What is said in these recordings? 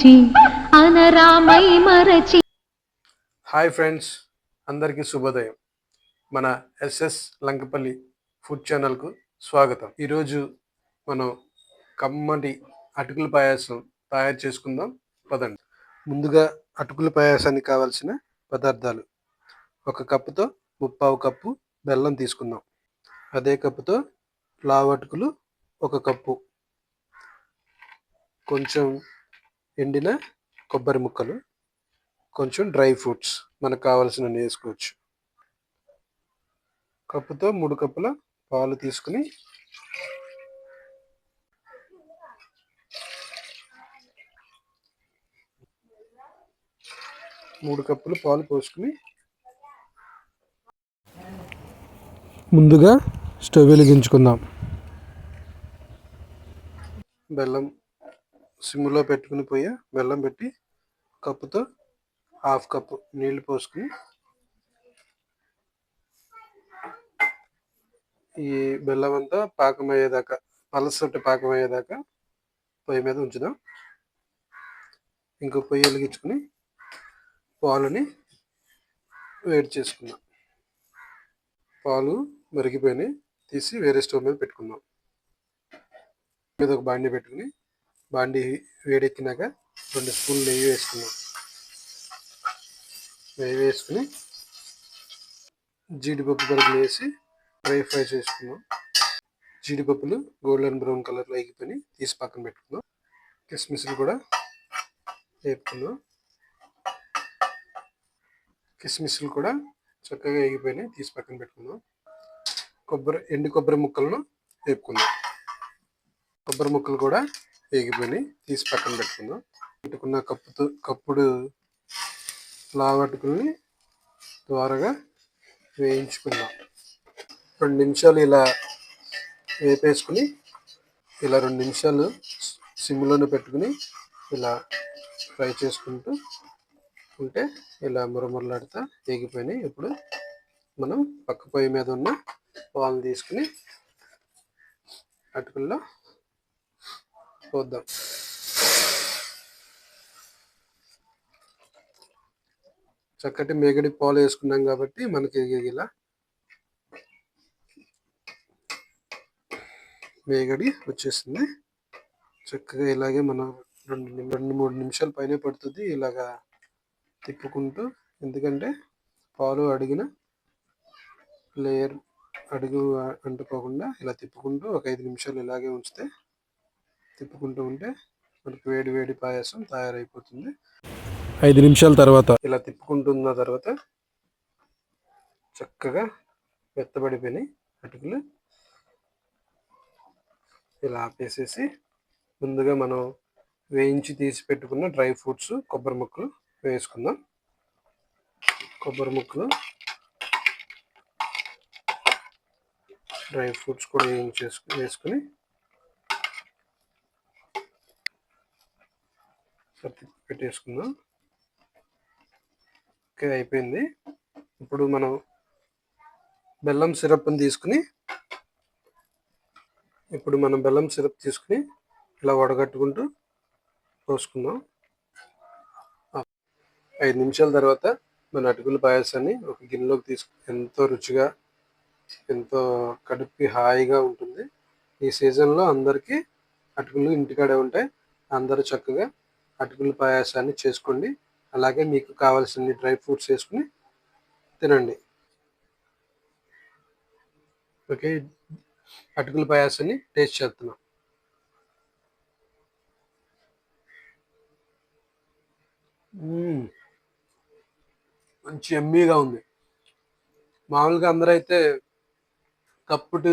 పిలిచి అనరామై మరచి. Hi friends అందరికీ శుభోదయం. మన ఎస్ఎస్ లంకపల్లి ఫుడ్ ఛానల్కు స్వాగతం. ఈరోజు మనం కమ్మటి అటుకుల పాయాసం తయారు చేసుకుందాం. పదండి. ముందుగా అటుకుల పాయాసానికి కావాల్సిన పదార్థాలు. ఒక కప్పుతో ముప్పావు కప్పు బెల్లం తీసుకుందాం. అదే కప్పుతో లావటుకులు ఒక కప్పు. కొంచెం ఎండిన కొబ్బరి ముక్కలు కొంచెం డ్రై ఫ్రూట్స్ మనకు కావాల్సిన వేసుకోవచ్చు. కప్పుతో మూడు కప్పుల పాలు తీసుకుని మూడు కప్పులు పాలు పోసుకుని ముందుగా స్టవ్ వెలిగించుకుందాం. బెల్లం సిమ్లో పెట్టుకుని పోయి బెల్లం పెట్టి కప్పుతో హాఫ్ కప్పు నీళ్ళు పోసుకుని ఈ బెల్లం అంతా పాకం అయ్యేదాకా పలసటి పాకం అయ్యేదాకా పొయ్యి మీద ఉంచుదాం. ఇంకో పొయ్యి వెలిగించుకుని పాలుని వేడి చేసుకుందాం. పాలు మరిగిపోయినాయి తీసి వేరే స్టవ్ మీద పెట్టుకుందాం. మీద ఒక బాండి పెట్టుకుని బాండి వేడెక్కినాక రెండు స్పూన్లు నెయ్యి వేసుకున్నాం. నెయ్యి వేసుకుని జీడిపప్పు పరుగులు వేసి డ్రై ఫ్రై చేసుకున్నాం. జీడిపప్పులు గోల్డెన్ బ్రౌన్ కలర్లో ఎగిపోయి తీసి పక్కన పెట్టుకుందాం కిస్మిస్లు కూడా వేపుకుందాం కిస్మిస్లు కూడా చక్కగా ఎగిపోయినాయి తీసి పక్కన పెట్టుకుందాం కొబ్బరి ఎండు కొబ్బరి ముక్కలను వేపుకుందాం కొబ్బరి ముక్కలు కూడా వేగిపోయినాయి. తీసి పక్కన పెట్టుకుందాం. పెట్టుకున్న కప్పుతో కప్పుడు లావట్టుకుని ద్వారాగా వేయించుకుందాం. రెండు నిమిషాలు ఇలా వేపేసుకుని ఇలా రెండు నిమిషాలు సిమ్లోనే పెట్టుకుని ఇలా ఫ్రై చేసుకుంటూ ఉంటే ఇలా మురమురలాడుతా వేగిపోయినాయి. ఇప్పుడు మనం పక్క పొయ్యి మీద ఉన్న పాలు తీసుకుని అటుకుల్లో పోద్దాం చక్కటి మేగడి పాలు వేసుకున్నాం కాబట్టి మనకి ఇలా మేగడి వచ్చేసింది. చక్కగా ఇలాగే మనం రెండు రెండు మూడు నిమిషాల పైన పడుతుంది ఇలాగా తిప్పుకుంటూ. ఎందుకంటే పాలు అడిగిన లేయర్ అడుగు అంటుకోకుండా ఇలా తిప్పుకుంటూ ఒక ఐదు నిమిషాలు ఇలాగే ఉంచితే తిప్పుకుంటూ ఉంటే మనకి వేడి వేడి పాయసం తయారైపోతుంది. ఐదు నిమిషాల తర్వాత. ఇలా తిప్పుకుంటున్న తర్వాత చక్కగా మెత్తబడిపోయినాయి అటుకులు ఇలా ఆపేసేసి ముందుగా మనం వేయించి తీసి పెట్టుకున్న డ్రై ఫ్రూట్స్ కొబ్బరి ముక్కలు వేసుకుందాం. కొబ్బరి ముక్కలు డ్రై ఫ్రూట్స్ కూడా వేయించేసుకు వేసుకుని సర్ది పెట్టేసుకుందాం. ఓకే అయిపోయింది. ఇప్పుడు మనం బెల్లం సిరప్ని తీసుకుని ఇప్పుడు మనం బెల్లం సిరప్ తీసుకుని ఇలా వడగట్టుకుంటూ పోసుకుందాం. ఐదు నిమిషాల తర్వాత మన అటుకుల పాయసాన్ని ఒక గిన్నెలోకి తీసుకు ఎంతో రుచిగా ఎంతో కడుపుకి హాయిగా ఉంటుంది. ఈ సీజన్లో అందరికీ అటుకులు ఇంటికాడే ఉంటాయి. అందరూ చక్కగా అటుకుల పాయాసాన్ని చేసుకోండి. అలాగే మీకు కావాల్సిన డ్రై ఫ్రూట్స్ వేసుకుని తినండి. ఓకే అటుకుల పాయాసాన్ని టేస్ట్ చేస్తున్నాం. మంచి ఎమ్మీగా ఉంది. మామూలుగా అందరూ అయితే కప్పుటి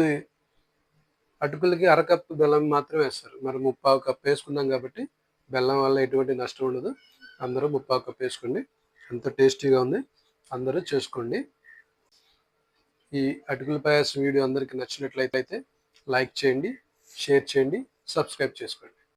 అటుకులకి అరకప్పు బెల్లం మాత్రమే వేస్తారు. మరి ముప్పావు కప్పు వేసుకున్నాం కాబట్టి బెల్లం వల్ల ఎటువంటి నష్టం ఉండదు. అందరూ ముప్పావు కప్పు వేసుకోండి. ఎంతో టేస్టీగా ఉంది అందరూ చేసుకోండి. ఈ అటుకుల పాయాసం వీడియో అందరికీ నచ్చినట్లయితే లైక్ చేయండి షేర్ చేయండి సబ్స్క్రైబ్ చేసుకోండి.